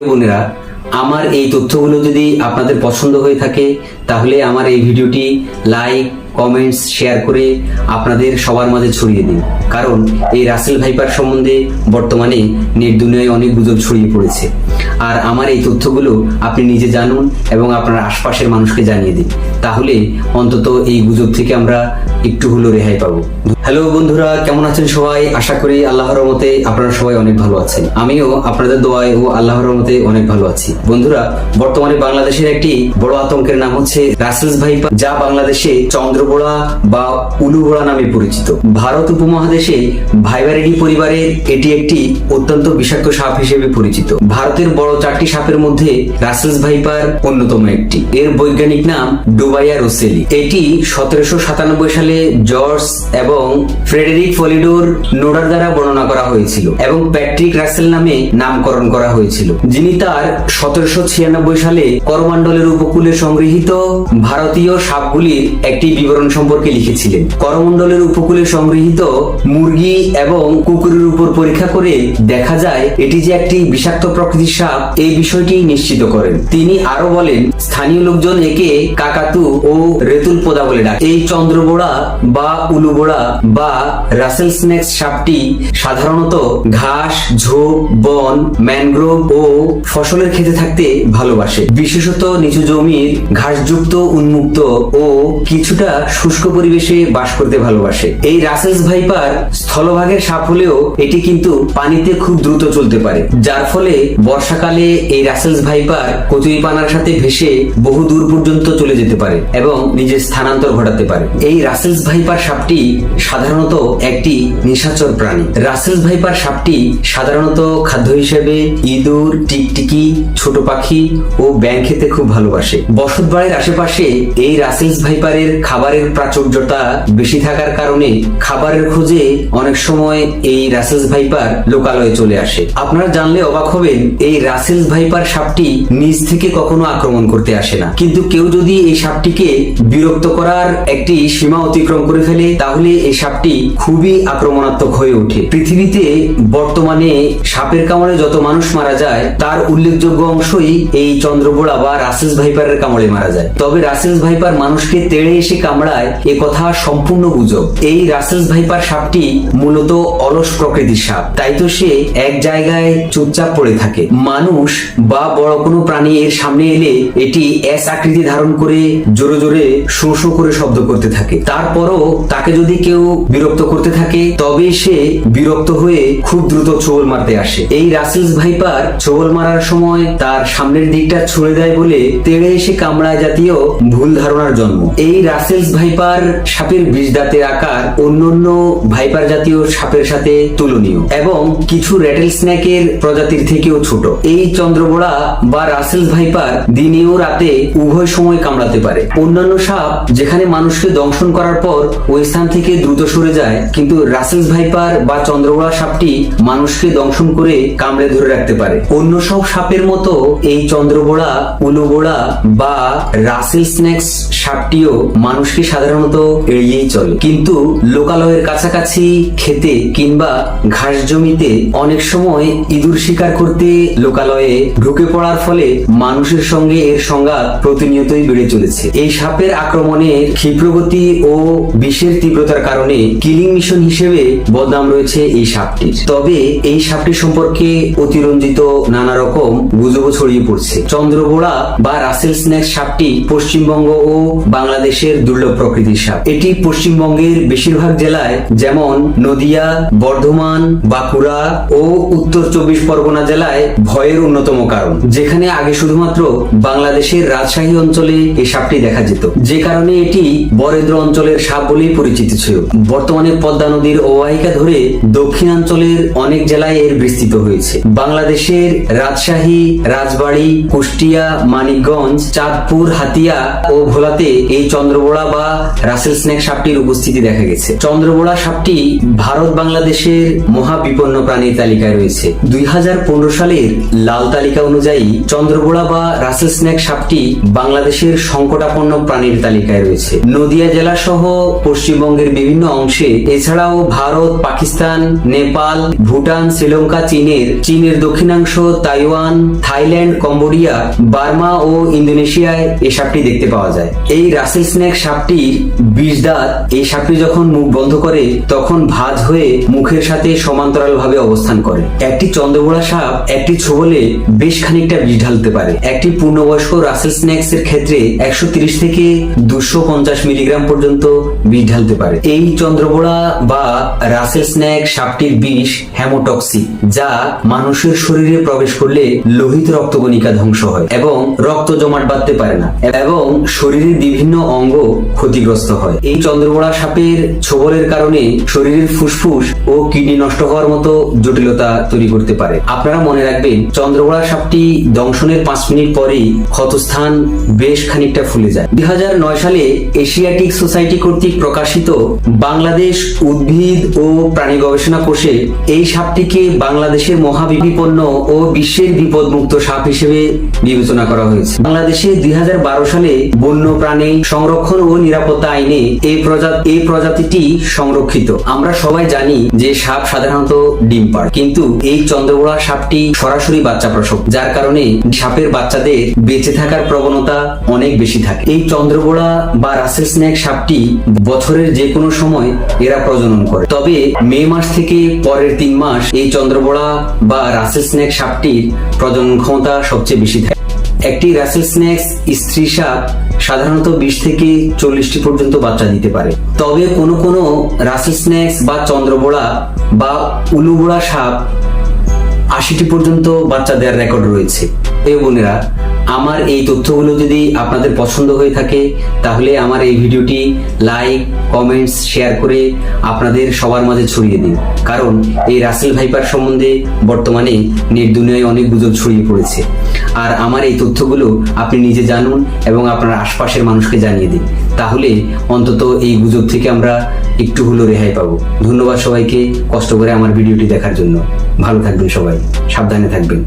বোনেরা আমার এই তথ্যগুলো যদি আপনাদের পছন্দ হয়ে থাকে তাহলে আমার এই ভিডিওটি লাইক কমেন্টস শেয়ার করে আপনাদের সবার মাঝে ছড়িয়ে দিন। কারণ এই রাসেল ভাইপার সম্বন্ধে বর্তমানে নেট দুনিয়ায় অনেক গুজব ছড়িয়ে পড়েছে। আর আমার এই তথ্যগুলো আপনি নিজে জানুন এবং আপনার আশপাশের মানুষকে জানিয়ে দিন। তাহলে অন্তত এই গুজব থেকে আমরা একটু হলেও রেহাই পাবো। হ্যালো বন্ধুরা, কেমন আছেন সবাই? আশা করি আল্লাহর রহমতে আপনারা সবাই অনেক ভালো আছেন। আমিও আপনাদের দোয়ায় ও আল্লাহর রহমতে অনেক ভালো আছি। বন্ধুরা, বর্তমানে বাংলাদেশের একটি বড় আতঙ্কের নাম হচ্ছে রাসেলস ভাইপা যা বাংলাদেশে চন্দ্রবোড়া বা উলুবোড়া নামে পরিচিত। ভারত উপমহাদেশে ভাইবারেডি পরিবারের এটি একটি অত্যন্ত বিষাক্ত সাপ হিসেবে পরিচিত। ভারতের বড় চারটি সাপের মধ্যে রাসেলস ভাইপার অন্যতম একটি। এর বৈজ্ঞানিক নাম ডুবাইয়া রোসেলি। এটি সতেরোশো সাতানব্বই সালে জর্জ এবং ফ্রেডেরিক ফলিডোর নোডার দ্বারা বর্ণনা করা হয়েছিল এবং প্যাট্রিক রাসেল নামে নামকরণ করা হয়েছিল। যিনি তার সতেরোশো ছিয়ানব্বই সালে করমণ্ডলের উপকূলে সংগৃহীত ভারতীয় সাপগুলির একটি বিবরণ সম্পর্কে লিখেছিলেন। করমণ্ডলের উপকূলে সংগৃহীত মুরগি এবং কুকুরের উপর পরীক্ষা করে দেখা যায়, এটি যে একটি বিষাক্ত প্রকৃতির সাপ, এই বিষয়টি নিশ্চিত করেন। তিনি আরও বলেন, স্থানীয় লোকজন একে কাকাতু ও রেতুল পোদা বলে ডাকে। এই চন্দ্রবোড়া বা উলুবোড়া বা রাসেল স্নেক্স সাপটি সাধারণত ঘাস, ঝোপ, বন, ম্যানগ্রোভ ও ফসলের খেতে থাকতে ভালোবাসে। বিশেষত নিচু জমির ঘাসযুক্ত, উন্মুক্ত ও কিছুটা শুষ্ক পরিবেশে বাস করতে ভালোবাসে। এই রাসেলস ভাইপার স্থলভাগের সাপ হলেও এটি কিন্তু পানিতে খুব দ্রুত চলতে পারে। যার ফলে বর্ষাকালে এই রাসেলস ভাইপার কচুরিপানার সাথে ভেসে বহু দূর পর্যন্ত যেতে পারে এবং নিজের স্থানান্তর ঘটাতে পারে। এই রাসেলস ভাইপার সাপটি সাধারণত একটি নিশাচর প্রাণী। রাসেলস ভাইপার সাপটি সাধারণত খাদ্য হিসেবে ইঁদুর, টিকটিকি, ছোট পাখি ও ব্যাং খেতে খুব ভালোবাসে। বসত বাড়ির আশেপাশে এই রাসেলস ভাইপারের খাবারের প্রাচুর্যতা বেশি থাকার কারণে খাবারের খোঁজে অনেক সময় এই রাসেলস ভাইপার লোকালয়ে চলে আসে। আপনারা জানলে অবাক হবেন, এই রাসেলস ভাইপার সাপটি নিজ থেকে কখনো আক্রমণ করতে আসে না। কিন্তু কেউ যদি এই সাপটিকে বিরক্ত করার একটি সীমা অতিক্রম করে ফেলে, তাহলে এই সাপটি খুবই আক্রমণাত্মক হয়ে ওঠে। পৃথিবীতে বর্তমানে সাপের কামড়ে যত মানুষ মারা যায়, তার উল্লেখযোগ্য অংশই এই চন্দ্রবোড়া বা রাসেলস ভাইপারের কামড়ে মারা যায়। তবে রাসেলস ভাইপার মানুষকে তেড়ে এসে কামড়ায়, এ কথা সম্পূর্ণ গুজব। এই রাসেলস ভাইপার সাপটি মূলত অলস প্রকৃতির সাপ। তাই তো সে এক জায়গায় চুপচাপ পড়ে থাকে। মানুষ বা বড় কোনো প্রাণী এর সামনে এলে এটি এস আকৃতি ধারণ করে জোরে জোরে শো শো করে শব্দ করতে থাকে। তারপরও তাকে যদি কেউ বিরক্ত করতে থাকে তবে সে বিরক্ত হয়ে খুব দ্রুত ছোবল মারতে আসে। এই রাসেলস ভাইপার ছোবল মারার সময় তার সামনের দিকটা ছুঁড়ে দেয় বলে তেড়ে এসে কামড়ায় জাতীয় ভুল ধারণার জন্ম। এই রাসেলস ভাইপার সাপের বিষ দাঁতের আকার অন্যান্য ভাইপার জাতীয় সাপের সাথে তুলনীয় এবং কিছু রেটেল স্ন্যাকের প্রজাতির থেকেও ছোট। এই চন্দ্রবোড়া বা রাসেলস ভাইপার দিনে ও রাতে উভয় সময় কামড়াতে পারে। অন্যান্য সাপ যেখানে মানুষকে দংশন করার পর ওই স্থান থেকে দ্রুত সরে যায়, কিন্তু রাসেলস ভাইপার বা চন্দ্রবোড়া সাপটি মানুষকে দংশন করে কামড়ে ধরে রাখতে পারে। অন্য সব সাপের মতো এই চন্দ্রবোড়া উলুবোড়া বা রাসেল স্নেক্স সাপটিও মানুষকে সাধারণত এড়িয়েই চলে। কিন্তু লোকালয়ের কাছাকাছি খেতে কিংবা ঘাস জমিতে অনেক সময় ইঁদুর শিকার করতে লোকালয়ে ঢুকে পড়ার ফলে মানুষের সঙ্গে এর সংঘাত প্রতিনিয়তই বেড়ে চলেছে। এই সাপের আক্রমণের ক্ষিপ্রগতি ও বিষের তীব্রতার কারণে কিলিং মিশন হিসেবে বদনাম রয়েছে এই সাপটির। তবে এই সাপটি সম্পর্কে অতিরঞ্জিত নানা রকম গুজব ছড়িয়ে পড়ছে। চন্দ্রবোড়া বা রাসেল স্নেক সাপটি পশ্চিমবঙ্গ ও বাংলাদেশের দুর্লভ প্রকৃতির সাপ। এটি পশ্চিমবঙ্গের বেশিরভাগ জেলায় যেমন নদিয়া, বর্ধমান, বাঁকুড়া ও উত্তর চব্বিশ পরগনা জেলায় ভয়ের অন্যতম কারণ। যেখানে আগে শুধুমাত্র বাংলাদেশের রাজশাহী অঞ্চলে এই সাপটি দেখা যেত। যে কারণে এটি বরেন্দ্র অঞ্চলের সাপ বলেই পরিচিত ছিল। বর্তমানে পদ্মা নদীর অববাহিকা ধরে দক্ষিণাঞ্চলের অনেক জেলায় এর বিস্তৃত হয়েছে। বাংলাদেশের রাজশাহী, রাজবাড়ী, কুষ্টিয়া, মানিকগঞ্জ, চাঁদপুর, হাতিয়া ও ভোলাতে এই চন্দ্রবোড়া বা রাসেল স্নেক সাপটির উপস্থিতি দেখা গেছে। চন্দ্রবোড়া সাপটি ভারত বাংলাদেশের মহাবিপন্ন প্রাণীর তালিকায় রয়েছে। দুই হাজার পনেরো সালের লাল তালিকা অনুযায়ী চন্দ্রবোড়া বা রাসেল স্নেক সাপটি বাংলাদেশের সংকটাপন্ন প্রাণীর তালিকায় রয়েছে। নদিয়া জেলা সহ পশ্চিমবঙ্গের বিভিন্ন অংশে এছাড়াও ভারত, পাকিস্তান, নেপাল, ভুটান, শ্রীলঙ্কা, চীনের চীনের দক্ষিণাংশ, তাইওয়ান, থাইল্যান্ড, কম্বোডিয়া, বার্মা ও ইন্দোনেশিয়ায় এই সাপটি দেখতে পাওয়া যায়। এই রাসেল স্নেক সাপটির বিষ দাঁত এই সাপটি যখন মুখ বন্ধ করে, তখন ভাঁজ হয়ে মুখের সাথে সমান্তরাল ভাবে অবস্থান করে। একটি চন্দ্রবোড়া সাপ একটি ছোবলে বেশ খানিকটা বিষ ঢালতে পারে। একটি পূর্ণবয়স্ক রাসেল স্নেক্স এর ক্ষেত্রে একশো ত্রিশ থেকে দুশো মিলিগ্রাম পর্যন্ত বিষ ঢালতে পারে। এই চন্দ্রবোড়া বা রাসেল স্নেক সাপটির বিষ হ্যামোটক্সিক, যা মানুষের শরীরে প্রবেশ করলে লোহিত রক্তকণিকা ধ্বংস হয় এবং রক্ত জমাট বাঁধতে পারে না এবং শরীরের বিভিন্ন অঙ্গ ক্ষতিগ্রস্ত হয়। এই চন্দ্রবোড়া সাপের ছোবলের কারণে শরীরের ফুসফুস ও কিডনি নষ্ট হওয়ার মতো জটিলতা তৈরি করতে পারে। আপনারা মনে রাখবেন, চন্দ্রবোড়া সাপটি দংশনের পাঁচ মিনিট পরেই ক্ষতস্থান বেশ খানিকটা ফুলে যায়। দুই হাজার নয় সালে এশিয়াটিক সোসাইটি কর্তৃক প্রকাশিত বাংলাদেশ উদ্ভিদ ও প্রাণী গবেষণা কোষে এই সাপটিকে বাংলাদেশের মহাবিপন্ন ও বিশ্বের বিপদমুক্ত সাপ হিসেবে বিবেচনা করা হয়েছে। বাংলাদেশে দুই সালে বন্য প্রাণী সংরক্ষণ ও নিরাপত্তা আইনে এই প্রজাতি এই প্রজাতিটি সংরক্ষিত। আমরা সবাই জানি যে সাপ সাধারণত ডিম পাড়ে। কিন্তু এই চন্দ্রবোড়া সাপটি সরাসরি বাচ্চা প্রসব, যার কারণে সাপের বাচ্চাদের বেঁচে থাকার প্রবণতা অনেক বেশি থাকে। এই চন্দ্রবোড়া বা রাসেল স্নেক সাপটি বছরের যে কোনো সময় এরা প্রজনন করে। তবে মে মাস থেকে পরের তিন মাস এই চন্দ্রবোড়া বা রাসেল স্নেক সাপটির প্রজনন ক্ষমতা সবচেয়ে বেশি থাকে। একটি রাসেল স্নেক্স স্ত্রী সাপ সাধারণত বিশ থেকে চল্লিশটি পর্যন্ত বাচ্চা দিতে পারে। তবে কোনো কোনো রাসেল স্নেক্স বা চন্দ্রবোড়া বা উলুবোড়া সাপ আশিটি পর্যন্ত বাচ্চা দেওয়ার রেকর্ড রয়েছে। এই বোনেরা, আমার এই তথ্যগুলো যদি আপনাদের পছন্দ হয়ে থাকে, তাহলে আমার এই ভিডিওটি লাইক, কমেন্টস, শেয়ার করে আপনাদের সবার মাঝে ছড়িয়ে দিন। কারণ এই রাসেল ভাইপার সম্বন্ধে বর্তমানে নেট দুনিয়ায় অনেক গুজব ছড়িয়ে পড়েছে। আর আমার এই তথ্যগুলো আপনি নিজে জানুন এবং আপনার আশপাশের মানুষকে জানিয়ে দিন। তাহলে অন্তত এই গুজব থেকে আমরা একটু হলেও রেহাই পাবো। ধন্যবাদ সবাইকে কষ্ট করে আমার ভিডিওটি দেখার জন্য। ভালো থাকবেন সবাই। সাবধানে থাকবেন।